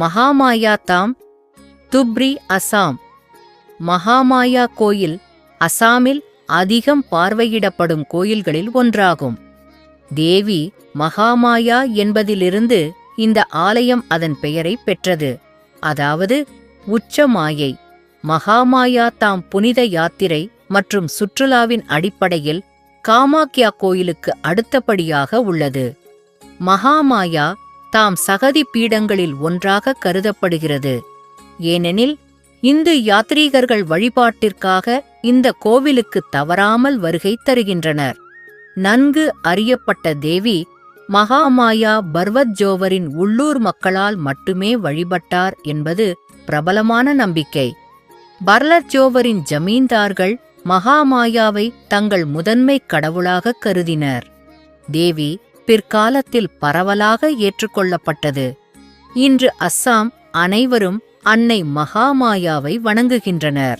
மகாமாயா தாம் துப்ரி அசாம். மகாமாயா கோயில் அசாமில் அதிகம் பார்வையிடப்படும் கோயில்களில் ஒன்றாகும். தேவி மகாமாயா என்பதிலிருந்து இந்த ஆலயம் அதன் பெயரை பெற்றது. அதாவது உச்சமாயை மகாமாயா தாம் புனித யாத்திரை மற்றும் சுற்றுலாவின் அடிப்படையில் காமாக்யா கோயிலுக்கு அடுத்தபடியாக உள்ளது. மகாமாயா தாம் சகதி பீடங்களில் ஒன்றாக கருதப்படுகிறது. ஏனெனில் இந்து யாத்ரீகர்கள் வழிபாட்டிற்காக இந்த கோவிலுக்கு தவறாமல் வருகை தருகின்றனர். நன்கு அறியப்பட்ட தேவி மகாமாயா பர்வத் ஜோவரின் உள்ளூர் மக்களால் மட்டுமே வழிபட்டார் என்பது பிரபலமான நம்பிக்கை. பர்லத் ஜோவரின் ஜமீன்தார்கள் மகாமாயாவை தங்கள் முதன்மை கடவுளாக கருதினர். தேவி பிற்காலத்தில் பரவலாக ஏற்றுக்கொள்ளப்பட்டது. இன்று அஸ்ஸாம் அனைவரும் அன்னை மகாமாயாவை வணங்குகின்றனர்.